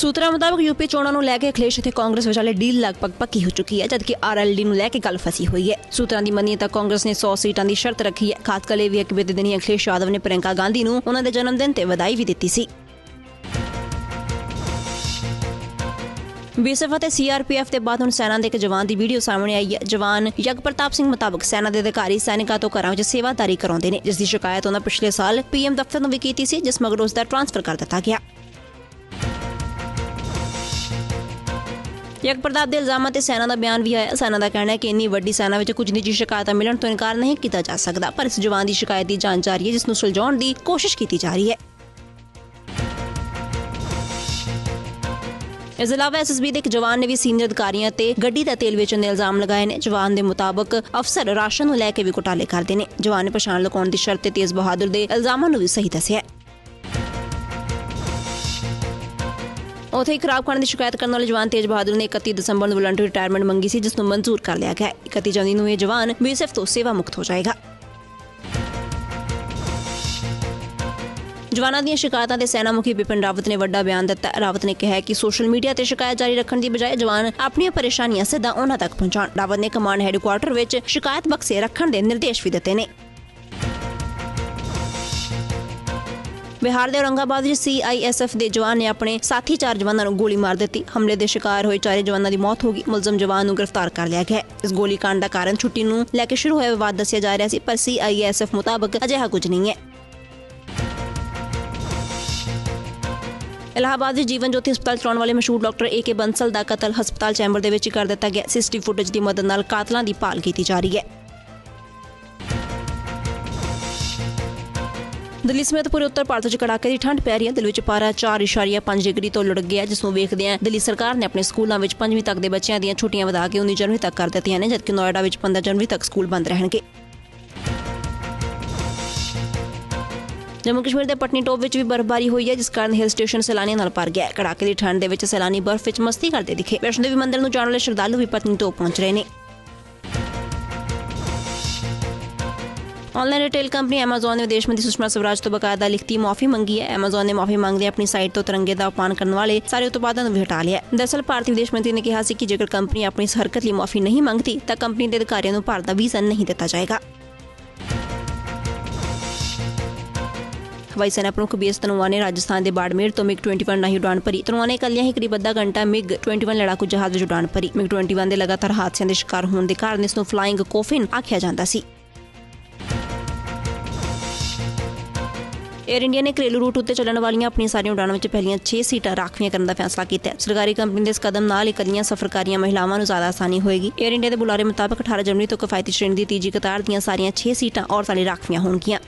ਸੂਤਰਾਂ ਮੁਤਾਬਕ ਯੂਪੀ ਚੋਣਾਂ ਨੂੰ ਲੈ ਕੇ ਅਖਿਲੇਸ਼ ਅਤੇ ਕਾਂਗਰਸ ਵਿਚਾਲੇ ਡੀਲ ਲਗਭਗ ਪੱਕੀ ਹੋ ਚੁੱਕੀ ਹੈ, ਜਦਕਿ ਆਰਐਲਡੀ ਨੂੰ ਲੈ ਕੇ ਗੱਲ ਫਸੀ ਹੋਈ ਹੈ। ਸੂਤਰਾਂ ਦੀ ਮੰਨੀਏ ਤਾਂ ਕਾਂਗਰਸ ਨੇ 100 ਸੀਟਾਂ ਦੀ ਸ਼ਰਤ ਰੱਖੀ ਹੈ। ਖਾਸ ਵੀ ਹੈ ਕਿ ਬੀਤੇ ਦਿਨੀ ਅਖਿਲੇਸ਼ ਯਾਦਵ ਨੇ ਪ੍ਰਿਯੰਕਾ ਗਾਂਧੀ ਨੂੰ ਉਹਨਾਂ ਦੇ ਜਨਮ ਦਿਨ ਤੇ ਵਧਾਈ ਵੀ ਦਿੱਤੀ ਸੀ। ਬੀਐਸਐਫ ਅਤੇ ਸੀਆਰਪੀਐਫ ਦੇ ਬਾਅਦ ਹੁਣ ਸੈਨਾ ਦੇ ਇੱਕ ਜਵਾਨ ਦੀ ਵੀਡੀਓ ਸਾਹਮਣੇ ਆਈ ਹੈ। ਜਵਾਨ ਯਗ ਪ੍ਰਤਾਪ ਸਿੰਘ ਮੁਤਾਬਕ ਸੈਨਾ ਦੇ ਅਧਿਕਾਰੀ ਸੈਨਿਕਾਂ ਤੋਂ ਘਰਾਂ ਵਿੱਚ ਸੇਵਾਦਾਰੀ ਕਰਾਉਂਦੇ ਨੇ, ਜਿਸ ਦੀ ਸ਼ਿਕਾਇਤ ਉਹਨਾਂ ਪਿਛਲੇ ਸਾਲ ਪੀਐਮ ਦਫ਼ਤਰ ਨੂੰ ਵੀ ਕੀਤੀ ਸੀ, ਜਿਸ ਮਗਰੋਂ ਉਸ ਦਾ ਟ੍ਰਾਂਸਫਰ ਕਰ ਦਿੱਤਾ ਗਿਆ। ਯਗ ਪ੍ਰਤਾਪ ਦੇ ਇਲਜ਼ਾਮਾਂ ਤੇ ਸੈਨਾ ਦਾ ਬਿਆਨ ਵੀ ਆਇਆ। ਸੈਨਾ ਦਾ ਕਹਿਣਾ ਹੈ ਕਿ ਇੰਨੀ ਵੱਡੀ ਸੈਨਾ ਵਿੱਚ ਕੁਝ ਨਿੱਜੀ ਸ਼ਿਕਾਇਤਾਂ ਮਿਲਣ ਤੋਂ ਇਨਕਾਰ ਨਹੀਂ ਕੀਤਾ ਜਾ ਸਕਦਾ, ਪਰ ਇਸ ਜਵਾਨ ਦੀ ਸ਼ਿਕਾਇਤ ਦੀ ਜਾਂਚ ਜਾਰੀ ਹੈ, ਜਿਸ ਨੂੰ ਸੁਲਝਾਉਣ ਦੀ ਕੋਸ਼ਿਸ਼ ਕੀਤੀ ਜਾ ਰਹੀ ਹੈ। ਇਸ ਤੋਂ ਇਲਾਵਾ ਐਸਐਸਬੀ ਦੇ ਇੱਕ ਜਵਾਨ ਨੇ ਵੀ ਸੀਨੀਅਰ ਅਧਿਕਾਰੀਆਂ ਤੇ ਗੱਡੀ ਦਾ ਤੇਲ ਵੇਚਣ ਦੇ ਇਲਜ਼ਾਮ ਲਗਾਏ ਨੇ। ਜਵਾਨ ਦੇ ਮੁਤਾਬਕ ਅਫਸਰ ਰਾਸ਼ਨ ਨੂੰ ਲੈ ਕੇ ਵੀ ਘੁਟਾਲੇ ਕਰਦੇ ਨੇ। ਜਵਾਨ ਨੇ ਪਛਾਣ ਲਗਾਉਣ ਦੀ ਸ਼ਰਤ ਤੇ ਤੇਜ਼ ਬਹਾਦਰ ਦੇ ਇਲਜ਼ਾਮਾਂ ਨੂੰ ਵੀ ਸਹੀ ਦੱਸਿਆ ਹੈ। ਉਥੇ ਖਰਾਬ ਖਾਣੇ ਦੀ ਸ਼ਿਕਾਇਤ ਕਰਨ ਵਾਲੇ ਜਵਾਨ ਤੇਜ ਬਹਾਦਰ ਨੇ 31 ਦਸੰਬਰ ਨੂੰ ਵਲੰਟਰੀ ਰਿਟਾਇਰਮੈਂਟ ਮੰਗੀ ਸੀ ਜਿਸ ਨੂੰ ਮਨਜ਼ੂਰ ਕਰ ਲਿਆ ਗਿਆ। 31 ਜਨਵਰੀ ਨੂੰ ਇਹ ਜਵਾਨ ਬੀਐਸਐਫ ਤੋਂ ਸੇਵਾ ਮੁਕਤ ਹੋ ਜਾਏਗਾ। ਜਵਾਨਾਂ ਦੀਆਂ ਸ਼ਿਕਾਇਤਾਂ ਤੇ ਸੈਨਾ ਮੁਖੀ ਬਿਪਨ ਰਾਵਤ ਨੇ ਵੱਡਾ ਬਿਆਨ ਦਿੱਤਾ। ਰਾਵਤ ਨੇ ਕਿਹਾ ਕਿ ਸੋਸ਼ਲ ਮੀਡੀਆ ਤੇ ਸ਼ਿਕਾਇਤ ਜਾਰੀ ਰੱਖਣ ਦੀ ਬਜਾਏ ਜਵਾਨ ਆਪਣੀਆਂ ਪਰੇਸ਼ਾਨੀਆਂ ਸਿੱਧਾ ਉਹਨਾਂ ਤੱਕ ਪਹੁੰਚਾਉਣ। ਰਾਵਤ ਨੇ ਕਮਾਂਡ ਹੈੱਡਕੁਆਰਟਰ ਵਿੱਚ ਸ਼ਿਕਾਇਤ ਬਕਸੇ ਰੱਖਣ ਦੇ ਨਿਰਦੇਸ਼ ਵੀ ਦਿੱਤੇ ਨੇ। ਬਿਹਾਰ ਦੇ ਔਰੰਗਾਬਾਦ ਵਿੱਚ ਸੀਆਈਐਸਐਫ ਦੇ ਜਵਾਨ ਨੇ ਆਪਣੇ ਸਾਥੀ ਚਾਰ ਜਵਾਨਾਂ ਨੂੰ ਗੋਲੀ ਮਾਰ ਦਿੱਤੀ। ਹਮਲੇ ਦੇ ਸ਼ਿਕਾਰ ਹੋਏ ਚਾਰੇ ਜਵਾਨਾਂ ਦੀ ਮੌਤ ਹੋ ਗਈ। ਮੁਲਜ਼ਮ ਜਵਾਨ ਨੂੰ ਗ੍ਰਿਫਤਾਰ ਕਰ ਲਿਆ ਗਿਆ। ਹੈ। ਇਸ ਗੋਲੀकांड ਦਾ ਕਾਰਨ ਛੁੱਟੀ ਨੂੰ ਲੈ ਕੇ ਸ਼ੁਰੂ ਹੋਇਆ ਵਿਵਾਦ ਦੱਸਿਆ ਜਾ ਰਿਹਾ ਸੀ, ਪਰ ਸੀਆਈਐਸਐਫ ਮੁਤਾਬਕ ਅਜਿਹਾ ਕੁਝ ਨਹੀਂ ਹੈ। ਇਲਾਹਾਬਾਦ ਦੇ ਜੀਵਨ ਜੋਤੀ ਹਸਪਤਾਲ ਚਲਾਉਣ ਵਾਲੇ ਮਸ਼ਹੂਰ ਡਾਕਟਰ ਏ ਕੇ ਬੰਸਲ ਦਾ ਕਤਲ ਹਸਪਤਾਲ ਚੈਂਬਰ ਦੇ ਵਿੱਚ ਕਰ ਦਿੱਤਾ ਗਿਆ। ਸੀਸੀਟੀਵੀ ਫੁਟੇਜ ਦੀ ਮਦਦ ਨਾਲ ਕਾਤਲਾਂ ਦੀ ਭਾਲ ਕੀਤੀ ਜਾ ਰਹੀ ਹੈ। ਦਿੱਲੀ ਸਮੇਤ ਪੂਰੇ ਉੱਤਰ ਭਾਰਤ 'ਚ ਕੜਾਕੇ ਦੀ ਠੰਡ ਪੈ ਰਹੀ ਹੈ। ਦਿੱਲੀ ਵਿੱਚ ਪਾਰਾ 4.5 ਡਿਗਰੀ ਤੋਂ ਲੁੜ ਗਿਆ ਜਿਸ ਨੂੰ ਵੇਖਦਿਆਂ ਦਿੱਲੀ ਸਰਕਾਰ ਨੇ ਆਪਣੇ ਸਕੂਲਾਂ ਵਿੱਚ 5ਵੀਂ ਤੱਕ ਦੇ ਬੱਚਿਆਂ ਦੀਆਂ ਛੁੱਟੀਆਂ ਵਧਾ ਕੇ 19 ਜਨਵਰੀ ਤੱਕ ਕਰ ਦਿੱਤੀਆਂ ਨੇ, ਜਦਕਿ ਨੋਇਡਾ ਵਿੱਚ 15 ਜਨਵਰੀ ਤੱਕ ਸਕੂਲ ਬੰਦ ਰਹਿਣਗੇ। ਜੰਮੂ ਕਸ਼ਮੀਰ ਦੇ ਪਟਨੀਟੋਪ ਵਿੱਚ ਵੀ ਬਰਫ਼ਬਾਰੀ ਹੋਈ ਹੈ, ਜਿਸ ਕਾਰਨ ਹਿਲ ਸਟੇਸ਼ਨ ਸੈਲਾਨੀਆਂ ਨਾਲ ਭਰ ਗਿਆ ਹੈ। ਕੜਾਕੇ ਦੀ ਠੰਡ ਦੇ ਵਿੱਚ ਸੈਲਾਨੀ ਬਰਫ਼ ਵਿੱਚ ਮਸਤੀ ਕਰਦੇ ਦਿਖੇ। ਵੈਸ਼ਨੋ ਦੇਵੀ ਮੰਦਿਰ ਨੂੰ ਜਾਣ ਵਾਲੇ ਸ਼ਰਧਾਲੂ ਵੀ ਪਟਨੀਟੋਪ ਪਹੁੰਚ ਰਹੇ ਨੇ। ਆਨਲਾਈਨ ਰਿਟੇਲ ਕੰਪਨੀ Amazon ਨੇ ਵਿਦੇਸ਼ ਮੰਤਰੀ ਸੁਸ਼ਮਾ ਸਵਰਾਜ ਤੋਂ ਬਕਾਇਦਾ ਲਿਖਤੀ ਮਾਫੀ ਮੰਗੀ ਹੈ। Amazon ਨੇ ਮਾਫੀ ਮੰਗਦੇ ਆਪਣੀ ਸਾਈਟ ਤੋਂ ਤਿਰੰਗੇ ਦਾ ਅਪਮਾਨ ਕਰਨ ਵਾਲੇ ਸਾਰੇ ਉਤਪਾਦਾਂ ਨੂੰ ਵੀ ਹਟਾ ਲਿਆ ਹੈ। ਭਾਰਤੀ ਵਿਦੇਸ਼ ਮੰਤਰੀ ਨੇ ਕਿਹਾ ਸੀ ਕਿ ਜੇਕਰ ਕੰਪਨੀ ਆਪਣੀ ਇਸ ਹਰਕਤ ਲਈ ਮਾਫੀ ਨਹੀਂ ਮੰਗਦੀ, ਤਾਂ ਕੰਪਨੀ ਦੇ ਅਧਿਕਾਰੀਆਂ ਨੂੰ ਭਾਰਤ ਦਾ ਵੀਜ਼ਾ ਨਹੀਂ ਦਿੱਤਾ ਜਾਏਗਾ। ਹਵਾਈ ਸੈਨਾ ਪ੍ਰਮੁੱਖ ਬੀਐਸ ਧਨੋਆ ਨੇ ਰਾਜਸਥਾਨ ਦੇ ਬਾੜਮੇਰ ਤੋਂ ਮਿਗ 21 ਰਾਹੀਂ ਉਡਾਨ ਭਰੀ। ਧਨੋਆ ਨੇ ਇਕੱਲਿਆਂ ਹੀ ਕਰੀਬ ਅੱਧਾ ਘੰਟਾ ਮਿਗ 21 ਲੜਾਕੂ ਜਹਾਜ਼ ਵਿੱਚ ਉਡਾਨ ਭਰੀ। ਮਿਗ 21 ਦੇ ਲਗਾਤਾਰ ਹਾਦਸਿਆਂ ਦੇ ਸ਼ਿਕਾਰ ਹੋਣ ਦੇ ਕਾਰਨ ਇਸ ਨੂੰ ਫਲਾਈਂਗ ਕੋਫਿਨ ਆਖਿਆ ਜਾਂਦਾ ਸੀ। ਏਅਰ ਇੰਡੀਆ ਨੇ ਘਰੇਲੂ ਰੂਟ ਉੱਤੇ ਚੱਲਣ ਵਾਲੀਆਂ ਆਪਣੀਆਂ ਸਾਰੀਆਂ ਉਡਾਣਾਂ ਵਿੱਚ ਪਹਿਲੀਆਂ 6 ਸੀਟਾਂ ਰਾਖਵੀਆਂ ਕਰਨ ਦਾ ਫੈਸਲਾ ਕੀਤਾ ਹੈ। ਸਰਕਾਰੀ ਕੰਪਨੀ ਦੇ ਇਸ ਕਦਮ ਨਾਲ ਇਕੱਲੀਆਂ ਸਫ਼ਰਕਾਰੀਆਂ ਮਹਿਲਾਵਾਂ ਨੂੰ ਜ਼ਿਆਦਾ ਆਸਾਨੀ ਹੋਏਗੀ। ਏਅਰ ਇੰਡੀਆ ਦੇ ਬੁਲਾਰੇ ਮੁਤਾਬਕ 18 ਜਨਵਰੀ ਤੋਂ ਕਿਫਾਇਤੀ ਸ਼੍ਰੇਣੀ ਦੀ ਤੀਜੀ ਕਤਾਰ ਦੀਆਂ ਸਾਰੀਆਂ 6 ਸੀਟਾਂ ਔਰਤਾਂ ਲਈ ਰਾਖਵੀਆਂ ਹੋਣਗੀਆਂ।